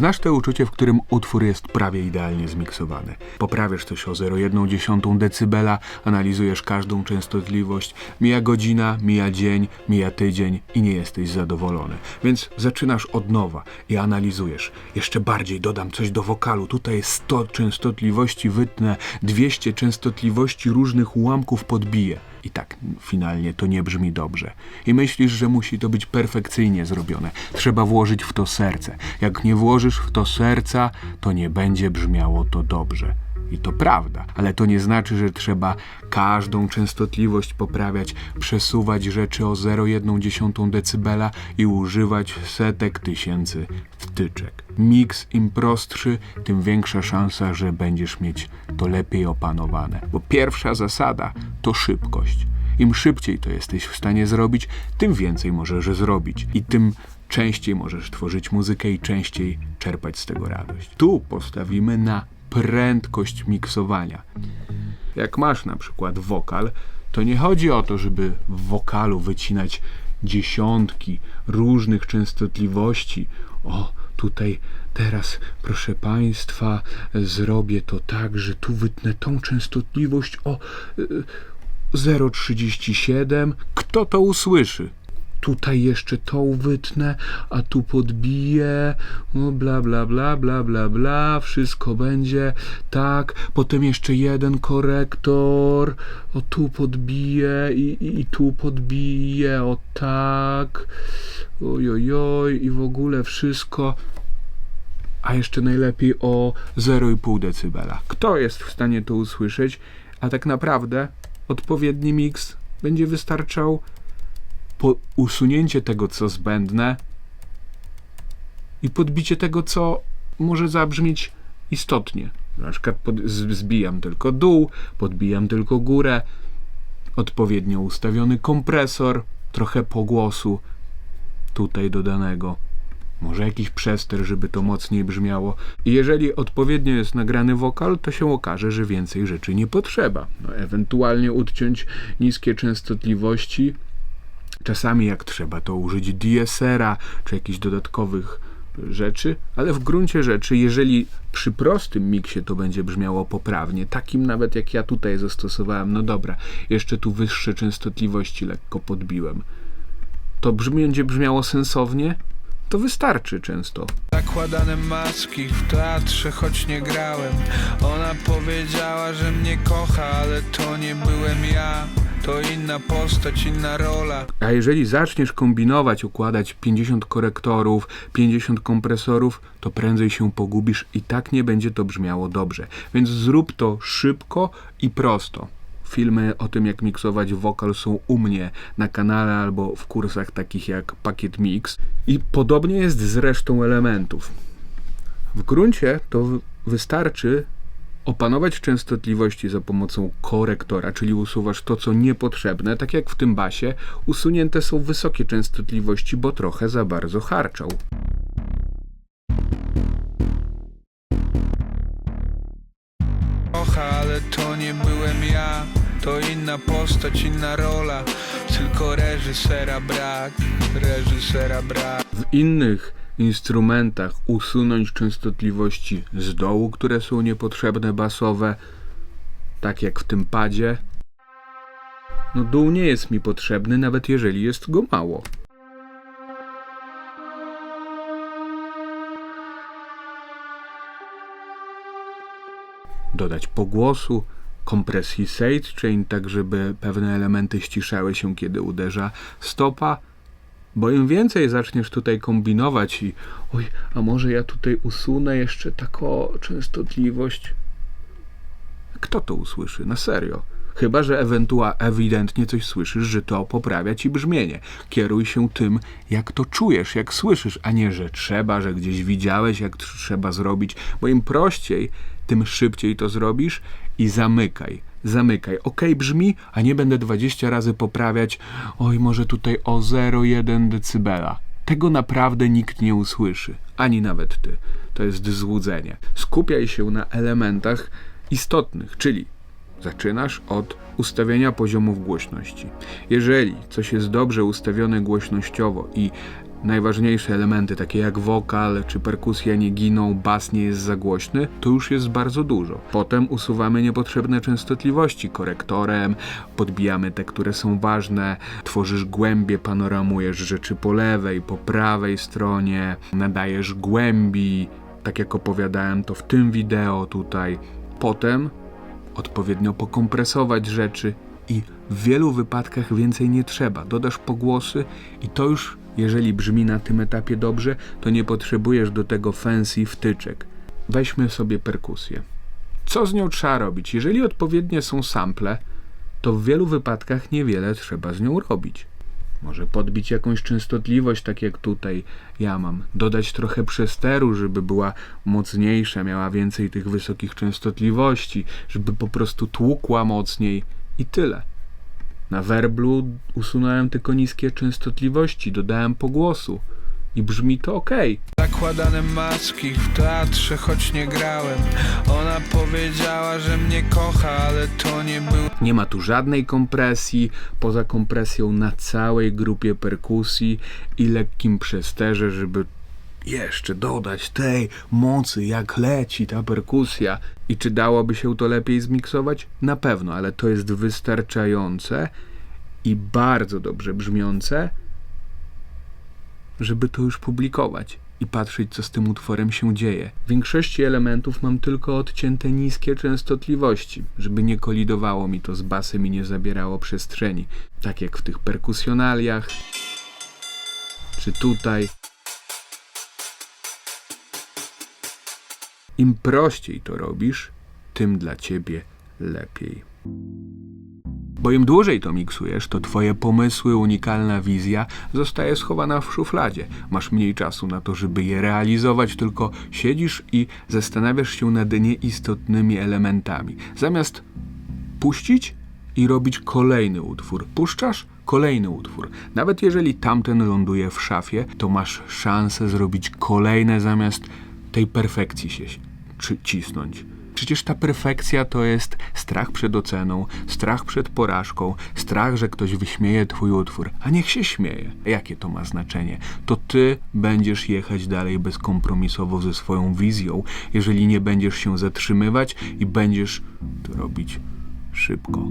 Znasz to uczucie, w którym utwór jest prawie idealnie zmiksowany. Poprawiasz coś o 0,1 decybela, analizujesz każdą częstotliwość, mija godzina, mija dzień, mija tydzień i nie jesteś zadowolony. Więc zaczynasz od nowa i analizujesz. Jeszcze bardziej dodam coś do wokalu. Tutaj jest 100 częstotliwości, wytnę 200 częstotliwości różnych ułamków podbiję. I tak finalnie to nie brzmi dobrze. I myślisz, że musi to być perfekcyjnie zrobione. Trzeba włożyć w to serce. Jak nie włożysz w to serca, to nie będzie brzmiało to dobrze. I to prawda, ale to nie znaczy, że trzeba każdą częstotliwość poprawiać, przesuwać rzeczy o 0,1 decybela i używać setek tysięcy wtyczek. Miks im prostszy, tym większa szansa, że będziesz mieć to lepiej opanowane. Bo pierwsza zasada to szybkość. Im szybciej to jesteś w stanie zrobić, tym więcej możesz zrobić i tym częściej możesz tworzyć muzykę i częściej czerpać z tego radość. Tu postawimy na prędkość miksowania. Jak masz na przykład wokal, to nie chodzi o to, żeby w wokalu wycinać dziesiątki różnych częstotliwości. O, tutaj teraz, proszę Państwa, zrobię to tak, że tu wytnę tą częstotliwość o y, 0,37. Kto to usłyszy? Tutaj jeszcze tą wytnę, a tu podbiję, no bla bla bla bla bla bla, wszystko będzie tak, potem jeszcze jeden korektor, o tu podbiję i, i, i tu podbiję, o tak, ojojoj i w ogóle wszystko, a jeszcze najlepiej o 0,5 decybela. Kto jest w stanie to usłyszeć? A tak naprawdę odpowiedni miks będzie wystarczał po usunięcie tego, co zbędne i podbicie tego, co może zabrzmieć istotnie. Na przykład pod, zbijam tylko dół, podbijam tylko górę, odpowiednio ustawiony kompresor, trochę pogłosu tutaj dodanego. Może jakiś przester, żeby to mocniej brzmiało. I jeżeli odpowiednio jest nagrany wokal, to się okaże, że więcej rzeczy nie potrzeba. No, ewentualnie odciąć niskie częstotliwości, Czasami jak trzeba, to użyć DSR-a czy jakichś dodatkowych rzeczy, ale w gruncie rzeczy, jeżeli przy prostym miksie to będzie brzmiało poprawnie, takim nawet jak ja tutaj zastosowałem, no dobra, jeszcze tu wyższe częstotliwości lekko podbiłem, to brzmi, będzie brzmiało sensownie, to wystarczy często. Zakładane maski w teatrze, choć nie grałem. Ona powiedziała, że mnie kocha, ale to nie byłem ja To inna postać, inna rola A jeżeli zaczniesz kombinować, układać 50 korektorów, 50 kompresorów, to prędzej się pogubisz i tak nie będzie to brzmiało dobrze. Więc zrób to szybko i prosto. Filmy o tym, jak miksować wokal są u mnie na kanale albo w kursach takich jak Pakiet Mix. I podobnie jest z resztą elementów. W gruncie to wystarczy opanować częstotliwości za pomocą korektora, czyli usuwasz to, co niepotrzebne, tak jak w tym basie, usunięte są wysokie częstotliwości, bo trochę za bardzo harczał. Ale to nie byłem ja. To inna postać, inna rola. Tylko reżysera brak Reżysera brak. W innych instrumentach usunąć częstotliwości z dołu, które są niepotrzebne basowe, tak jak w tym padzie. No dół nie jest mi potrzebny, nawet jeżeli jest go mało. Dodać pogłosu, kompresji sidechain, tak żeby pewne elementy ściszały się, kiedy uderza stopa, bo im więcej zaczniesz tutaj kombinować i oj, a może ja tutaj usunę jeszcze taką częstotliwość. Kto to usłyszy? Na serio. Chyba, że ewentualnie ewidentnie coś słyszysz, że to poprawia ci brzmienie. Kieruj się tym, jak to czujesz, jak słyszysz, a nie, że trzeba, że gdzieś widziałeś, jak tr- trzeba zrobić, bo im prościej, tym szybciej to zrobisz i zamykaj. Zamykaj. Ok, brzmi, a nie będę 20 razy poprawiać. Oj, może tutaj o 0,1 decybela. Tego naprawdę nikt nie usłyszy, ani nawet ty. To jest złudzenie. Skupiaj się na elementach istotnych, czyli Zaczynasz od ustawienia poziomów głośności. Jeżeli coś jest dobrze ustawione głośnościowo i najważniejsze elementy, takie jak wokal czy perkusja nie giną, bas nie jest za głośny, to już jest bardzo dużo. Potem usuwamy niepotrzebne częstotliwości korektorem, podbijamy te, które są ważne, tworzysz głębie, panoramujesz rzeczy po lewej, po prawej stronie, nadajesz głębi, tak jak opowiadałem to w tym wideo tutaj. Potem odpowiednio pokompresować rzeczy i w wielu wypadkach więcej nie trzeba. Dodasz pogłosy i to już, jeżeli brzmi na tym etapie dobrze, to nie potrzebujesz do tego fancy wtyczek. Weźmy sobie perkusję. Co z nią trzeba robić? Jeżeli odpowiednie są sample, to w wielu wypadkach niewiele trzeba z nią robić. Może podbić jakąś częstotliwość, tak jak tutaj ja mam. Dodać trochę przesteru, żeby była mocniejsza, miała więcej tych wysokich częstotliwości, żeby po prostu tłukła mocniej i tyle. Na werblu usunąłem tylko niskie częstotliwości, dodałem pogłosu i brzmi to ok. Zakładane maski w teatrze, choć nie grałem Ona powiedziała, że mnie kocha, ale to nie było Nie ma tu żadnej kompresji, poza kompresją na całej grupie perkusji i lekkim przesterze, żeby jeszcze dodać tej mocy, jak leci ta perkusja. I czy dałoby się to lepiej zmiksować? Na pewno, ale to jest wystarczające i bardzo dobrze brzmiące, żeby to już publikować i patrzeć, co z tym utworem się dzieje. W większości elementów mam tylko odcięte niskie częstotliwości, żeby nie kolidowało mi to z basem i nie zabierało przestrzeni. Tak jak w tych perkusjonaliach, czy tutaj. Im prościej to robisz, tym dla ciebie lepiej. Bo im dłużej to miksujesz, to twoje pomysły, unikalna wizja zostaje schowana w szufladzie. Masz mniej czasu na to, żeby je realizować, tylko siedzisz i zastanawiasz się nad nieistotnymi elementami. Zamiast puścić i robić kolejny utwór, puszczasz kolejny utwór. Nawet jeżeli tamten ląduje w szafie, to masz szansę zrobić kolejne zamiast tej perfekcji się czy cisnąć. Przecież ta perfekcja to jest strach przed oceną, strach przed porażką, strach, że ktoś wyśmieje twój utwór. A niech się śmieje. Jakie to ma znaczenie? To ty będziesz jechać dalej bezkompromisowo ze swoją wizją, jeżeli nie będziesz się zatrzymywać i będziesz to robić szybko.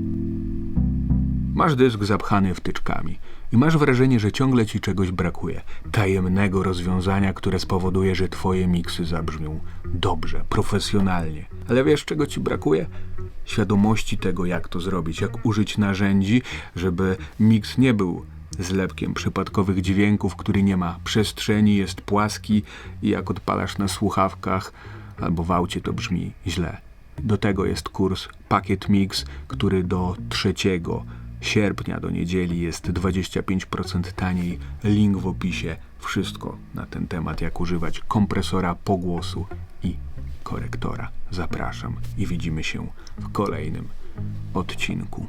Masz dysk zapchany wtyczkami i masz wrażenie, że ciągle ci czegoś brakuje. Tajemnego rozwiązania, które spowoduje, że twoje miksy zabrzmią dobrze, profesjonalnie. Ale wiesz, czego ci brakuje? Świadomości tego, jak to zrobić, jak użyć narzędzi, żeby miks nie był zlepkiem przypadkowych dźwięków, który nie ma przestrzeni, jest płaski i jak odpalasz na słuchawkach albo w aucie, to brzmi źle. Do tego jest kurs Pakiet Mix, który do 3 sierpnia do niedzieli jest 25% taniej. Link w opisie. Wszystko na ten temat, jak używać kompresora pogłosu i korektora. Zapraszam i widzimy się w kolejnym odcinku.